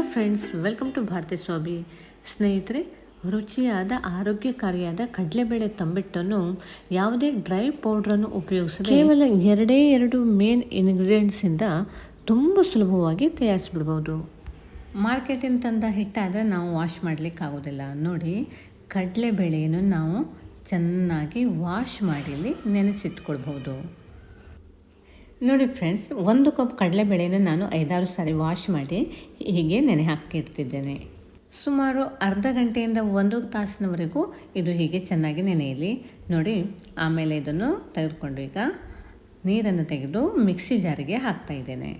Hello friends welcome to Bharathi Swamy ಸ್ನೇಹಿತರೆ ರುಚಿಯಾದ ಆರೋಗ್ಯಕಾರಿಯಾದ ಕಡಲೆಬೇಳೆ ತಂಬಿಟ್ಟನ್ನು ಯಾವುದೇ ಡ್ರೈ ಪೌಡ್ರನ್ನು ಉಪಯೋಗಿಸಿ ಕೇವಲ ಎರಡೇ ಎರಡು ಮೇನ್ ಇಂಗ್ರೀಡಿಯೆಂಟ್ಸಿಂದ ತುಂಬ ಸುಲಭವಾಗಿ ತಯಾರಿಸಿಬಿಡ್ಬೋದು. ಮಾರ್ಕೆಟಿಂದ ತಂದ ಹಿಟ್ಟಾದರೆ ನಾವು ವಾಶ್ ಮಾಡಲಿಕ್ಕಾಗೋದಿಲ್ಲ. ನೋಡಿ ಕಡಲೆಬೇಳೆಯನ್ನು ನಾವು ಚೆನ್ನಾಗಿ ವಾಶ್ ಮಾಡಿ ಇಲ್ಲಿ ನೆನೆಸಿಟ್ಕೊಳ್ಬೋದು ನೋಡಿ ಫ್ರೆಂಡ್ಸ್ ಒಂದು ಕಪ್ ಕಡಲೆಬೇಳೆನ ನಾನು ಐದಾರು ಸಾರಿ ವಾಶ್ ಮಾಡಿ ಹೀಗೆ ನೆನೆ ಹಾಕಿಡ್ತಿದ್ದೇನೆ ಸುಮಾರು ಅರ್ಧ ಗಂಟೆಯಿಂದ ಒಂದು ತಾಸಿನವರೆಗೂ ಇದು ಹೀಗೆ ಚೆನ್ನಾಗಿ ನೆನೆಯಲಿ. ನೋಡಿ, ಆಮೇಲೆ ಇದನ್ನು ತೆಗೆದುಕೊಂಡು ಈಗ ನೀರನ್ನು ತೆಗೆದು ಮಿಕ್ಸಿ ಜಾರಿಗೆ ಹಾಕ್ತಾ ಇದ್ದೇನೆ.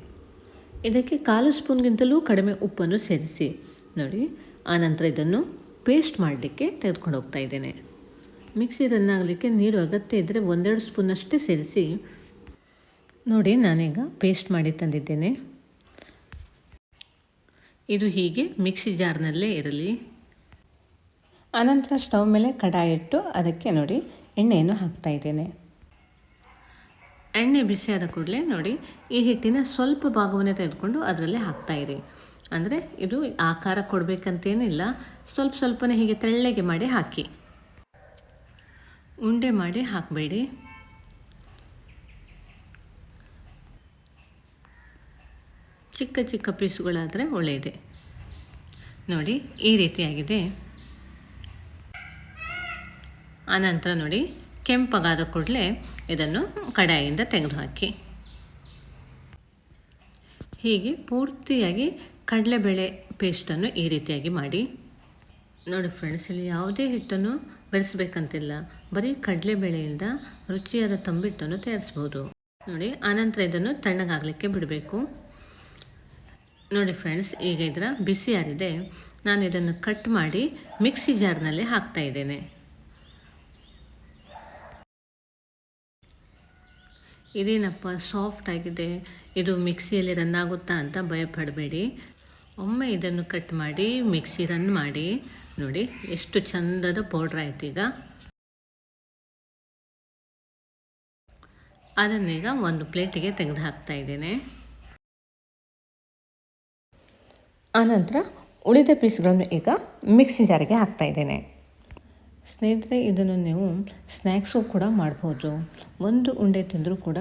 ಇದಕ್ಕೆ ಕಾಲು ಸ್ಪೂನ್ಗಿಂತಲೂ ಕಡಿಮೆ ಉಪ್ಪನ್ನು ಸೇರಿಸಿ. ನೋಡಿ ಆನಂತರ ಇದನ್ನು ಪೇಸ್ಟ್ ಮಾಡಲಿಕ್ಕೆ ತೆಗೆದುಕೊಂಡು ಹೋಗ್ತಾ ಇದ್ದೇನೆ. ಮಿಕ್ಸಿ ರನ್ ಆಗಲಿಕ್ಕೆ ನೀರು ಅಗತ್ಯ ಇದ್ದರೆ ಒಂದೆರಡು ಸ್ಪೂನಷ್ಟೇ ಸೇರಿಸಿ ನೋಡಿ, ನಾನೀಗ ಪೇಸ್ಟ್ ಮಾಡಿ ತಂದಿದ್ದೇನೆ. ಇದು ಹೀಗೆ ಮಿಕ್ಸಿ ಜಾರ್ನಲ್ಲೇ ಇರಲಿ. ಆನಂತರ ಸ್ಟವ್ ಮೇಲೆ ಕಡಾಯಿ ಇಟ್ಟು ಅದಕ್ಕೆ ನೋಡಿ, ಎಣ್ಣೆಯನ್ನು ಹಾಕ್ತಾ ಇದ್ದೇನೆ. ಎಣ್ಣೆ ಬಿಸಿಯಾದ ಕೂಡಲೇ ನೋಡಿ, ಈ ಹಿಟ್ಟಿನ ಸ್ವಲ್ಪ ಭಾಗವನ್ನೇ ತೆಗೆದುಕೊಂಡು ಅದರಲ್ಲೇ ಹಾಕ್ತಾಯಿರಿ ಅಂದರೆ ಇದು ಆಕಾರ ಕೊಡಬೇಕಂತೇನಿಲ್ಲ, ಸ್ವಲ್ಪ ಸ್ವಲ್ಪನೇ ಹೀಗೆ ತೆಳ್ಳಗೆ ಮಾಡಿ ಹಾಕಿ. ಉಂಡೆ ಮಾಡಿ ಹಾಕಬೇಡಿ. ಚಿಕ್ಕ ಚಿಕ್ಕ ಪೀಸುಗಳಾದರೆ ಒಳ್ಳೆಯದೆ. ನೋಡಿ, ಈ ರೀತಿಯಾಗಿದೆ. ಆನಂತರ ನೋಡಿ, ಕೆಂಪಗಾದ ಕೂಡಲೇ ಇದನ್ನು ಕಡಾಯಿಯಿಂದ ತೆಗೆದುಹಾಕಿ. ಹೀಗೆ ಪೂರ್ತಿಯಾಗಿ ಕಡಲೆಬೇಳೆ ಪೇಸ್ಟನ್ನು ಈ ರೀತಿಯಾಗಿ ಮಾಡಿ. ನೋಡಿ ಫ್ರೆಂಡ್ಸ್ ಇಲ್ಲಿ ಯಾವುದೇ ಹಿಟ್ಟನ್ನು ಬೆರೆಸಬೇಕಂತಿಲ್ಲ. ಬರೀ ಕಡಲೆಬೇಳೆಯಿಂದ ರುಚಿಯಾದ ತಂಬಿಟ್ಟನ್ನು ತಯಾರಿಸ್ಬೋದು. ನೋಡಿ ಆನಂತರ ಇದನ್ನು ತಣ್ಣಗಾಗಲಿಕ್ಕೆ ಬಿಡಬೇಕು. ನೋಡಿ ಫ್ರೆಂಡ್ಸ್ ಈಗ ಇದರ ಬಿಸಿ ಆರಿದೆ ನಾನು ಇದನ್ನು ಕಟ್ ಮಾಡಿ ಮಿಕ್ಸಿ ಜಾರ್ನಲ್ಲಿ ಹಾಕ್ತಾ ಇದ್ದೇನೆ. ಇದೇನಪ್ಪ ಸಾಫ್ಟ್ ಆಗಿದೆ. ಇದು ಮಿಕ್ಸಿಯಲ್ಲಿ ರನ್ ಆಗುತ್ತಾ ಅಂತ ಭಯಪಡಬೇಡಿ ಒಮ್ಮೆ ಇದನ್ನು ಕಟ್ ಮಾಡಿ ಮಿಕ್ಸಿ ರನ್ ಮಾಡಿ. ನೋಡಿ, ಎಷ್ಟು ಚಂದದ ಪೌಡ್ರ್ ಆಯ್ತು ಈಗ. ಅದನ್ನೀಗ ಒಂದು ಪ್ಲೇಟಿಗೆ ತೆಗೆದು ಹಾಕ್ತಾ ಇದ್ದೇನೆ. ಆನಂತರ ಉಳಿದ ಪೀಸ್ಗಳನ್ನು ಈಗ ಮಿಕ್ಸಿ ಜಾರಿಗೆ ಹಾಕ್ತಾ ಇದ್ದೇನೆ. ಸ್ನೇಹಿತರೆ, ಇದನ್ನು ನೀವು ಸ್ನ್ಯಾಕ್ಸು ಕೂಡ ಮಾಡ್ಬೋದು. ಒಂದು ಉಂಡೆ ತಿಂದರೂ ಕೂಡ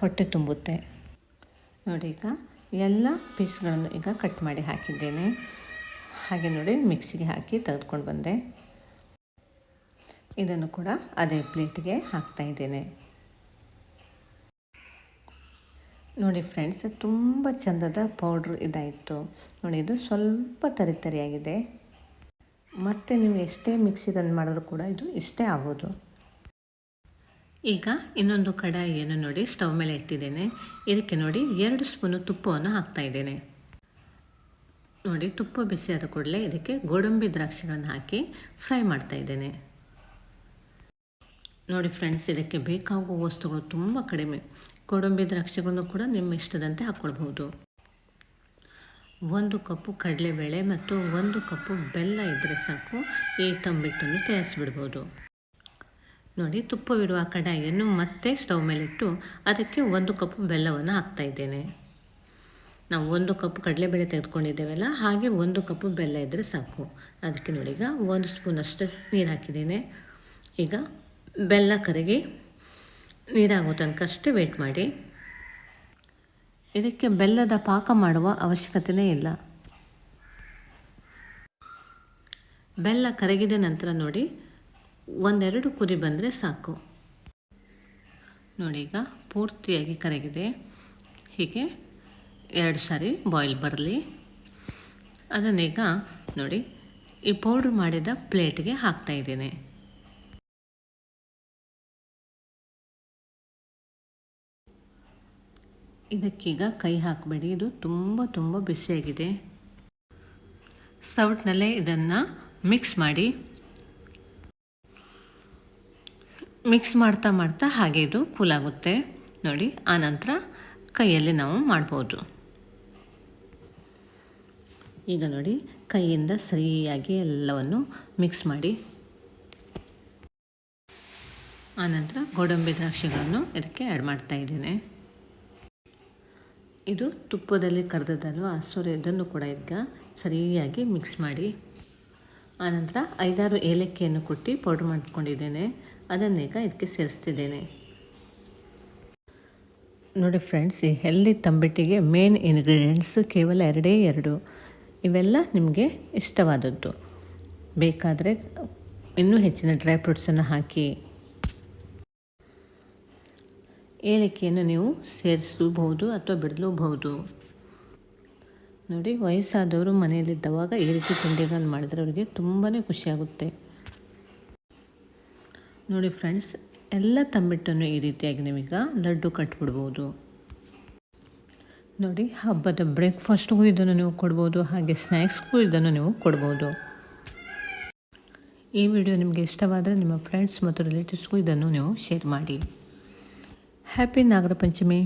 ಹೊಟ್ಟೆ ತುಂಬುತ್ತೆ. ನೋಡಿ, ಈಗ ಎಲ್ಲ ಪೀಸ್ಗಳನ್ನು ಈಗ ಕಟ್ ಮಾಡಿ ಹಾಕಿದ್ದೇನೆ. ಹಾಗೆ ನೋಡಿ, ಮಿಕ್ಸಿಗೆ ಹಾಕಿ ತೆಗೆದುಕೊಂಡು ಬಂದೆ. ಇದನ್ನು ಕೂಡ ಅದೇ ಪ್ಲೇಟಿಗೆ ಹಾಕ್ತಾ ಇದ್ದೇನೆ. ನೋಡಿ ಫ್ರೆಂಡ್ಸ್ ತುಂಬ ಚಂದದ ಪೌಡ್ರ್ ಇದಾಯಿತು. ನೋಡಿ, ಇದು ಸ್ವಲ್ಪ ತರಿ ತರಿಯಾಗಿದೆ ಮತ್ತು ನೀವು ಎಷ್ಟೇ ಮಿಕ್ಸಿ ಮಾಡಿದ್ರು ಕೂಡ ಇದು ಇಷ್ಟೇ ಆಗೋದು. ಈಗ ಇನ್ನೊಂದು ಕಡಾಯಿಯನ್ನು ನೋಡಿ ಸ್ಟವ್ ಮೇಲೆ ಇಟ್ಟಿದ್ದೇನೆ ಇದಕ್ಕೆ ನೋಡಿ ಎರಡು ಸ್ಪೂನು ತುಪ್ಪವನ್ನು ಹಾಕ್ತಾ ಇದ್ದೇನೆ. ನೋಡಿ, ತುಪ್ಪ ಬಿಸಿ ಆದ ಕೂಡಲೇ ಇದಕ್ಕೆ ಗೋಡಂಬಿ ದ್ರಾಕ್ಷಿಗಳನ್ನು ಹಾಕಿ ಫ್ರೈ ಮಾಡ್ತಾ ಇದ್ದೇನೆ. ನೋಡಿ ಫ್ರೆಂಡ್ಸ್ ಇದಕ್ಕೆ ಬೇಕಾಗುವ ವಸ್ತುಗಳು ತುಂಬ ಕಡಿಮೆ. ಕೊಡಂಬಿ ದ್ರಾಕ್ಷಿಗಳನ್ನು ಕೂಡ ನಿಮ್ಮ ಇಷ್ಟದಂತೆ ಹಾಕ್ಕೊಳ್ಬಹುದು ಒಂದು ಕಪ್ಪು ಕಡಲೆಬೇಳೆ ಮತ್ತು ಒಂದು ಕಪ್ಪು ಬೆಲ್ಲ ಇದ್ದರೆ ಸಾಕು. ಈ ತಂಬಿಟ್ಟನ್ನು ತಯಾರಿಸಿಬಿಡ್ಬೋದು. ನೋಡಿ ತುಪ್ಪವಿರುವ ಕಡಾಯಿಯನ್ನು ಮತ್ತೆ ಸ್ಟವ್ ಮೇಲಿಟ್ಟು ಅದಕ್ಕೆ ಒಂದು ಕಪ್ಪು ಬೆಲ್ಲವನ್ನು ಹಾಕ್ತಾ ಇದ್ದೇನೆ. ನಾವು ಒಂದು ಕಪ್ ಕಡಲೆಬೇಳೆ ತೆಗೆದುಕೊಂಡಿದ್ದೇವಲ್ಲ, ಹಾಗೆ ಒಂದು ಕಪ್ಪು ಬೆಲ್ಲ ಇದ್ದರೆ ಸಾಕು. ಅದಕ್ಕೆ ನೋಡಿ, ಈಗ ಒಂದು ಸ್ಪೂನಷ್ಟು ನೀರು ಹಾಕಿದ್ದೇನೆ. ಈಗ ಬೆಲ್ಲ ಕರಗಿ ನೀರಾಗೋ ತನಕ ಅಷ್ಟೇ ವೇಟ್ ಮಾಡಿ. ಇದಕ್ಕೆ ಬೆಲ್ಲದ ಪಾಕ ಮಾಡುವ ಅವಶ್ಯಕತೆಯೇ ಇಲ್ಲ. ಬೆಲ್ಲ ಕರಗಿದ ನಂತರ ನೋಡಿ, ಒಂದೆರಡು ಕುರಿ ಬಂದರೆ ಸಾಕು. ನೋಡಿ ಈಗ ಪೂರ್ತಿಯಾಗಿ ಕರಗಿದೆ. ಹೀಗೆ ಎರಡು ಸಾರಿ ಬಾಯ್ಲ್ ಬರಲಿ. ಅದನ್ನೀಗ ನೋಡಿ, ಈ ಪೌಡ್ರ್ ಮಾಡಿದ ಪ್ಲೇಟ್ಗೆ ಹಾಕ್ತಾ ಇದ್ದೇನೆ. ಇದಕ್ಕೀಗ ಕೈ ಹಾಕಬೇಡಿ. ಇದು ತುಂಬ ತುಂಬ ಬಿಸಿಯಾಗಿದೆ. ಸೌಟ್ನಲ್ಲೇ ಇದನ್ನು ಮಿಕ್ಸ್ ಮಾಡಿ. ಮಿಕ್ಸ್ ಮಾಡ್ತಾ ಮಾಡ್ತಾ ಹಾಗೆ ಇದು ಕೂಲಾಗುತ್ತೆ ನೋಡಿ ಆನಂತರ ಕೈಯಲ್ಲಿ ನಾವು ಮಾಡ್ಬೋದು. ಈಗ ನೋಡಿ, ಕೈಯಿಂದ ಸರಿಯಾಗಿ ಎಲ್ಲವನ್ನು ಮಿಕ್ಸ್ ಮಾಡಿ. ಆನಂತರ ಗೋಡಂಬಿ ದ್ರಾಕ್ಷಿಗಳನ್ನು ಇದಕ್ಕೆ ಆ್ಯಡ್ ಮಾಡ್ತಾ ಇದ್ದೇನೆ. ಇದು ತುಪ್ಪದಲ್ಲಿ ಕರೆದದಲ್ವ ಸೊ ಇದನ್ನು ಕೂಡ ಈಗ ಸರಿಯಾಗಿ ಮಿಕ್ಸ್ ಮಾಡಿ. ಆನಂತರ ಐದಾರು ಏಲಕ್ಕಿಯನ್ನು ಕೊಟ್ಟು ಪೌಡ್ರ್ ಮಾಡ್ಕೊಂಡಿದ್ದೇನೆ. ಅದನ್ನೀಗ ಇದಕ್ಕೆ ಸೇರಿಸ್ತಿದ್ದೇನೆ. ನೋಡಿ ಫ್ರೆಂಡ್ಸ್ ಈ ಹೆಲ್ದಿ ತಂಬಿಟ್ಟಿಗೆ ಮೇನ್ ಇಂಗ್ರೀಡಿಯೆಂಟ್ಸ್ ಕೇವಲ ಎರಡೇ ಎರಡು. ಇವೆಲ್ಲ ನಿಮಗೆ ಇಷ್ಟವಾದದ್ದು. ಬೇಕಾದರೆ ಇನ್ನೂ ಹೆಚ್ಚಿನ ಡ್ರೈ ಫ್ರೂಟ್ಸನ್ನು ಹಾಕಿ ಏಲಕ್ಕಿಯನ್ನು ನೀವು ಸೇರಿಸಬಹುದು ಅಥವಾ ಬಿಡಲೂಬಹುದು. ನೋಡಿ, ವಯಸ್ಸಾದವರು ಮನೆಯಲ್ಲಿದ್ದವಾಗ ಈ ರೀತಿ ತಿಂಡಿಗಳನ್ನು ಮಾಡಿದರೆ ಅವರಿಗೆ ತುಂಬಾ ಖುಷಿಯಾಗುತ್ತೆ. ನೋಡಿ ಫ್ರೆಂಡ್ಸ್ ಎಲ್ಲ ತಂಬಿಟ್ಟನ್ನು ಈ ರೀತಿಯಾಗಿ ನಿಮಗೆ ಲಡ್ಡು ಕಟ್ಬಿಡ್ಬೋದು. ನೋಡಿ, ಹಬ್ಬದ ಬ್ರೇಕ್ಫಾಸ್ಟ್ಗೂ ಇದನ್ನು ನೀವು ಕೊಡ್ಬೋದು, ಹಾಗೆ ಸ್ನ್ಯಾಕ್ಸ್ಗೂ ಇದನ್ನು ನೀವು ಕೊಡ್ಬೋದು. ಈ ವಿಡಿಯೋ ನಿಮಗೆ ಇಷ್ಟವಾದರೆ ನಿಮ್ಮ ಫ್ರೆಂಡ್ಸ್ ಮತ್ತು ರಿಲೇಟಿವ್ಸ್ಗೂ ಇದನ್ನು ನೀವು ಶೇರ್ ಮಾಡಿ. ಹ್ಯಾಪಿ ನಾಗರ ಪಂಚಮಿ